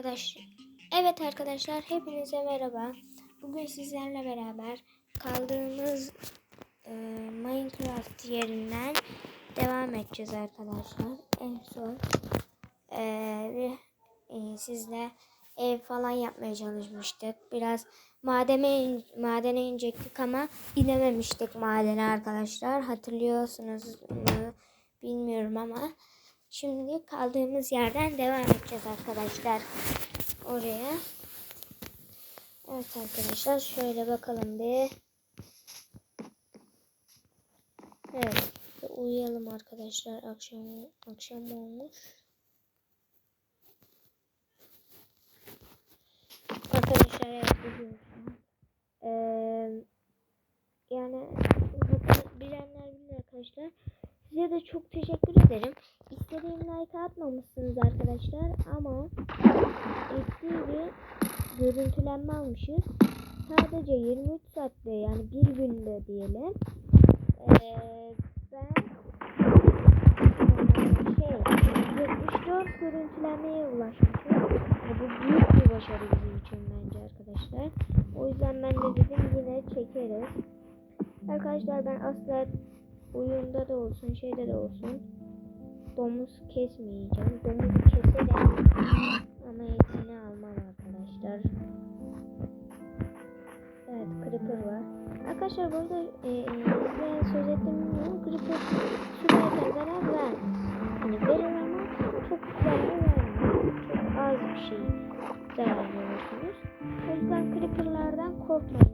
Arkadaşlar, evet arkadaşlar hepinize merhaba. Bugün sizlerle beraber kaldığımız e, Minecraft yerinden devam edeceğiz arkadaşlar. En son e, e, sizle ev falan yapmaya çalışmıştık. Biraz madene, in- madene inecektik ama inememiştik madene arkadaşlar. Hatırlıyorsunuz mu bilmiyorum ama. Şimdi kaldığımız yerden devam edeceğiz arkadaşlar. Oraya. Evet arkadaşlar şöyle bakalım bir. Evet. Uyuyalım arkadaşlar. Akşam akşam olmuş. Arkadaşlar evet. Ee, yani bilenler bilir arkadaşlar. Size de çok teşekkür ederim. İstediğim like atmamışsınız arkadaşlar ama eski bir görüntülenme almışız. Sadece 23 saatte yani bir günde diyelim. Ee, ben şey 74 görüntülenmeye ulaşmışım. Bu büyük bir başarı bizim için bence arkadaşlar. O yüzden ben de dedim yine çekeriz. Arkadaşlar ben asla oyunda da olsun şeyde de olsun domuz kesmeyeceğim. Domuzu keserim ama etini almam arkadaşlar. Evet creeper var. Arkadaşlar burada e, e, size söz ettim bilmiyorum. Creeper sürerken zarar ver. Hani verir ama çok zarar vermiyor. Çok az bir şey zarar veriyorsunuz. O yüzden creeperlardan korkmayın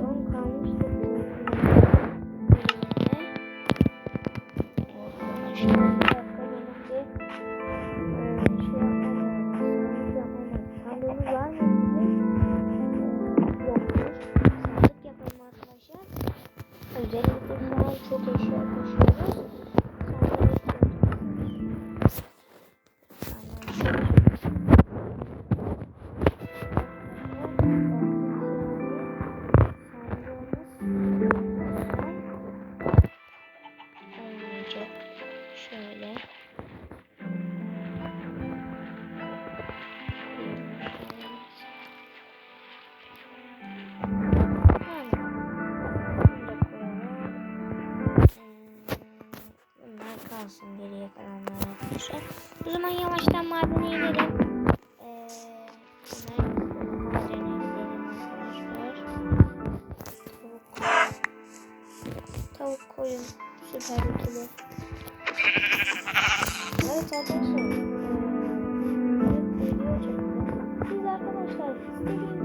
son kalmıştı kalsın geriye kalanlar arkadaşlar. O zaman yavaştan madene inelim. Ee. Tavuk. Koyun. Süper ikili. Evet arkadaşlar. Evet. Siz arkadaşlar istediğim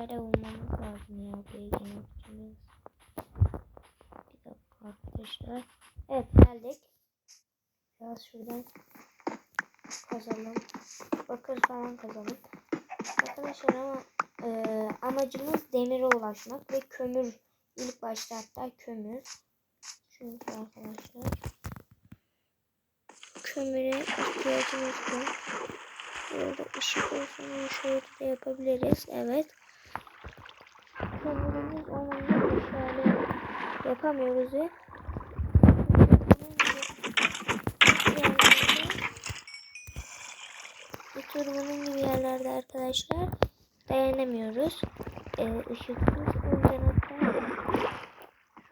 aşağıda olmamız lazım ya buraya için. Bir dakika arkadaşlar. Evet geldik. Biraz şuradan kazalım. Bakır falan kazalım. Arkadaşlar ama e, amacımız demire ulaşmak ve kömür. İlk başta hatta kömür. Çünkü arkadaşlar kömüre ihtiyacımız var. Burada ışık olsun şöyle de yapabiliriz. Evet. Yapamıyoruz ve bu tür bunun gibi yerlerde arkadaşlar dayanamıyoruz. Ee, ışıksız hatta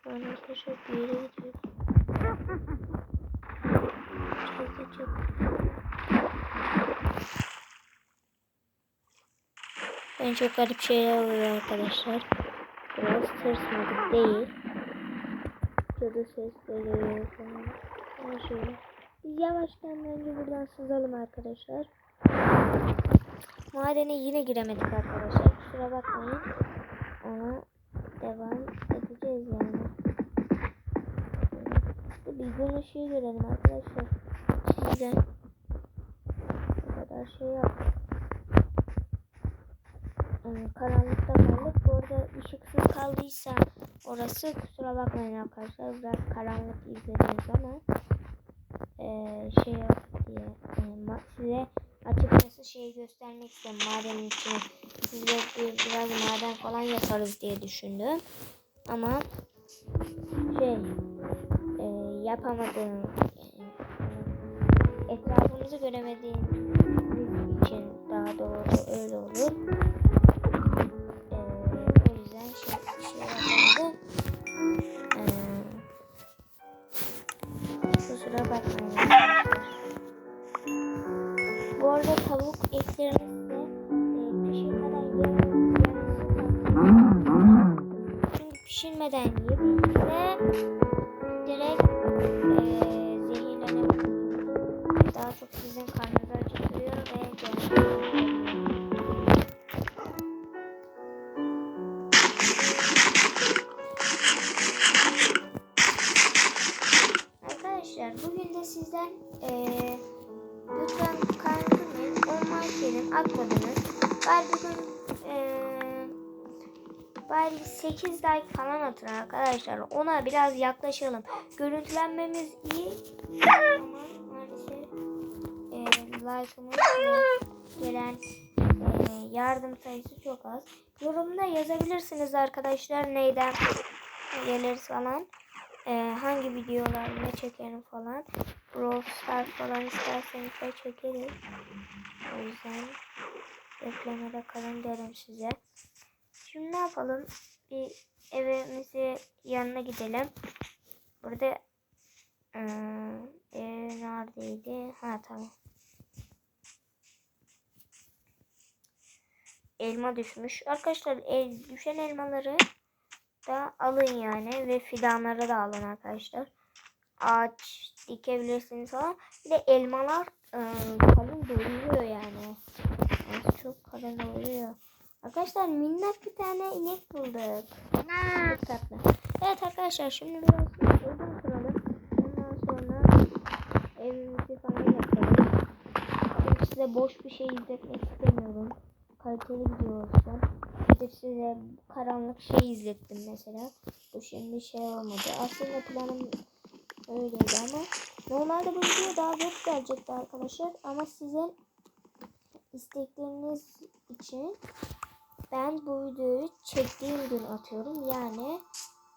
şu an arkadaşlar bir yere gidiyoruz. Çok çok Ben çok garip şeyler oluyor arkadaşlar. Biraz tırsmadık değil. Cadı sesleri falan. Her şey. Biz yavaştan bence buradan sızalım arkadaşlar. Madene yine giremedik arkadaşlar. Kusura bakmayın. Ama devam edeceğiz yani. Bir gün ışığı görelim arkadaşlar. Sizden şey yaptık. Ee, karanlıkta kaldık. Bu arada ışıksız kaldıysa orası kusura bakmayın arkadaşlar. Biraz karanlık izlediniz ama ee, şey diye ma- size açıkçası şeyi göstermek istedim madenin içine. Size bir, biraz maden falan yaparız diye düşündüm. Ama şey yapamadım. Ee, etrafımızı göremediğimiz için daha doğru öyle olur. Pişirmeden yediğinizde direkt e, zehirlenebilirsiniz. Daha çok sizin karnınızı acıkıyor ve canınızı Arkadaşlar bugün de sizden eee lütfen kaydırmayın. Olmaz gelin atmadınız. Bari bugün eee bari 8 like falan atın arkadaşlar. Ona biraz yaklaşalım. Görüntülenmemiz iyi maalesef eee like'ımız gelen eee, yardım sayısı çok az. Yorumda yazabilirsiniz arkadaşlar neyden geliriz falan. Ee, hangi videolar ne çekerim falan. Brawl falan isterseniz de çekeriz. O yüzden beklemede kalın derim size. Şimdi ne yapalım? Bir evimizi yanına gidelim. Burada ee, ev neredeydi? Ha tamam. Elma düşmüş. Arkadaşlar el, düşen elmaları da alın yani ve fidanları da alın arkadaşlar. Ağaç dikebilirsiniz falan. Bir de elmalar e, kalın doyuruyor yani. yani. Çok kalın oluyor. Arkadaşlar minnak bir tane inek bulduk. Çok tatlı. Evet arkadaşlar şimdi biraz odun kıralım. Ondan sonra evimizi falan yapalım. Çünkü size boş bir şey izletmek istemiyorum. Kaliteli video olsun. De size karanlık şey izlettim mesela. Bu şimdi şey olmadı. Aslında planım öyleydi ama normalde bu video daha geç gelecekti arkadaşlar. Ama sizin istekleriniz için ben bu videoyu çektiğim gün atıyorum. Yani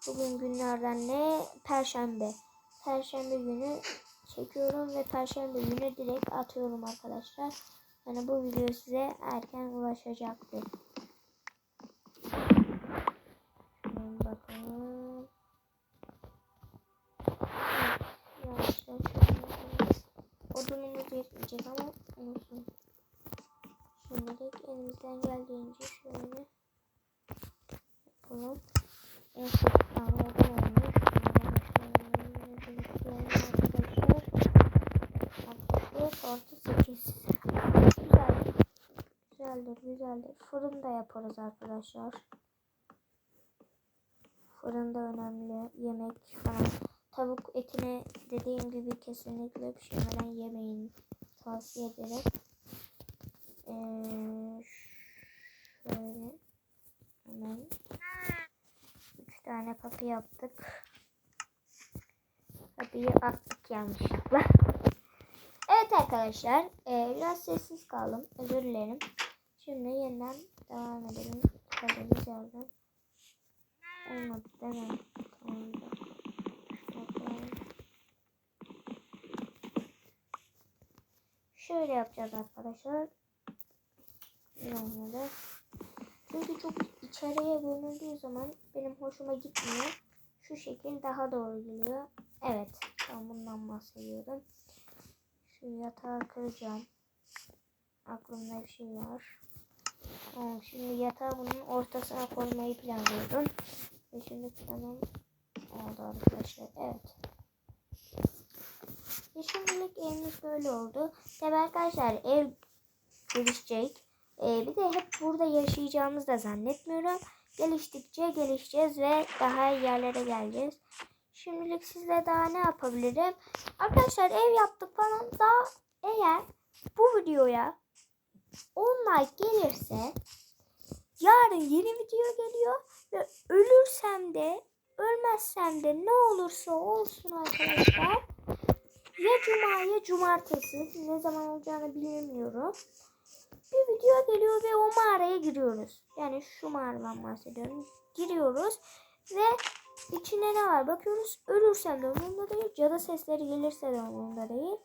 bugün günlerden ne? Perşembe. Perşembe günü çekiyorum ve perşembe günü direkt atıyorum arkadaşlar. Yani bu video size erken ulaşacaktır. Yavaştan şöyle. Odunumuz yetmeyecek ama olsun. Şimdilik elimizden geldiğince şöyle çok tane odun olmuş. Arkadaşlar. 64 artı 8. Güzel. Güzeldir, güzeldir. Fırın da yaparız arkadaşlar. Fırında önemli. Yemek falan. Tavuk etini dediğim gibi kesinlikle pişirmeden yemeyin. Tavsiye ederim. Ee, şöyle. Hemen. Tane kapı yaptık. Kapıyı attık yanlışlıkla. Evet arkadaşlar. e, biraz sessiz kaldım. Özür dilerim. Şimdi yeniden devam edelim. Kaldığımız yerden. Olmadı değil mi? Bakalım. Şöyle yapacağız arkadaşlar. Olmadı. Çünkü çok içeriye gömüldüğü zaman benim hoşuma gitmiyor. Şu şekil daha doğru geliyor. Evet. Ben bundan bahsediyorum. Şu yatağı kıracağım. Aklımda bir şey var. Tamam, şimdi yatağı bunun ortasına koymayı planlıyordum. Ve şimdi planım oldu arkadaşlar. Evet. Ve şimdilik evimiz böyle oldu. Tabi arkadaşlar ev gelişecek. Ee, bir de hep burada yaşayacağımızı da zannetmiyorum. Geliştikçe gelişeceğiz ve daha yerlere geleceğiz. Şimdilik sizle daha ne yapabilirim? Arkadaşlar ev yaptık falan daha eğer bu videoya 10 like gelirse yarın yeni video geliyor ve ölürsem de ölmezsem de ne olursa olsun arkadaşlar ya cuma ya cumartesi ne zaman olacağını bilmiyorum. Bir video geliyor ve o mağaraya giriyoruz. Yani şu mağaradan bahsediyorum. Giriyoruz ve içine ne var bakıyoruz. Ölürsem de umurumda değil. Cadı sesleri gelirse de umurumda değil.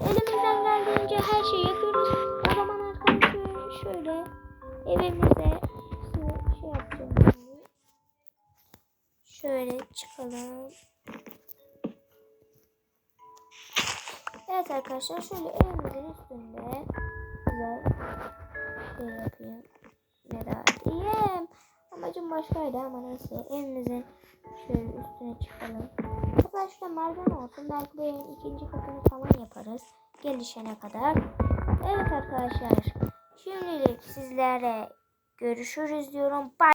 Elimizden geldiğince her şeyi yapıyoruz. O zaman arkadaşlar şöyle evimize şey yapacağım. Şöyle çıkalım. Evet arkadaşlar şöyle evimizin üstünde başkaydı ama neyse evimizin şöyle üstüne çıkalım. Hatta şurada merdiven olsun. Belki evin ikinci katını falan yaparız. Gelişene kadar. Evet arkadaşlar. Şimdilik sizlere görüşürüz diyorum. Bye.